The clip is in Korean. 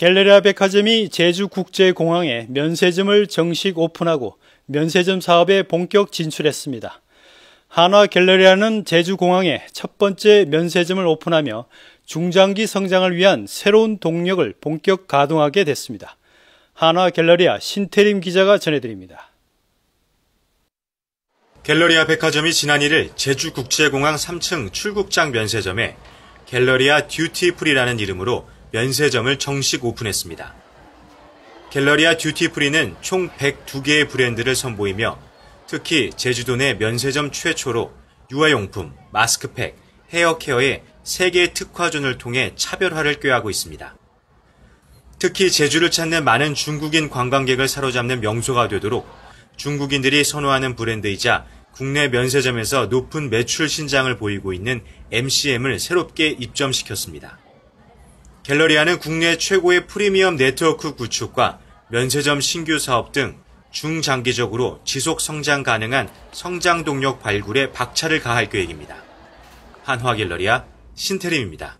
갤레리아 백화점이 제주국제공항에 면세점을 정식 오픈하고 면세점 사업에 본격 진출했습니다. 한화 갤러리아는 제주공항에 첫 번째 면세점을 오픈하며 중장기 성장을 위한 새로운 동력을 본격 가동하게 됐습니다. 한화 갤러리아 신태림 기자가 전해드립니다. 갤러리아 백화점이 지난 1일 제주국제공항 3층 출국장 면세점에 갤러리아 듀티프리라는 이름으로 면세점을 정식 오픈했습니다. 갤러리아 듀티프리는 총 102개의 브랜드를 선보이며 특히 제주도 내 면세점 최초로 유아용품, 마스크팩, 헤어케어의 3개 특화존을 통해 차별화를 꾀하고 있습니다. 특히 제주를 찾는 많은 중국인 관광객을 사로잡는 명소가 되도록 중국인들이 선호하는 브랜드이자 국내 면세점에서 높은 매출 신장을 보이고 있는 MCM을 새롭게 입점시켰습니다. 갤러리아는 국내 최고의 프리미엄 네트워크 구축과 면세점 신규 사업 등 중장기적으로 지속 성장 가능한 성장 동력 발굴에 박차를 가할 계획입니다. 한화 갤러리아 신태림입니다.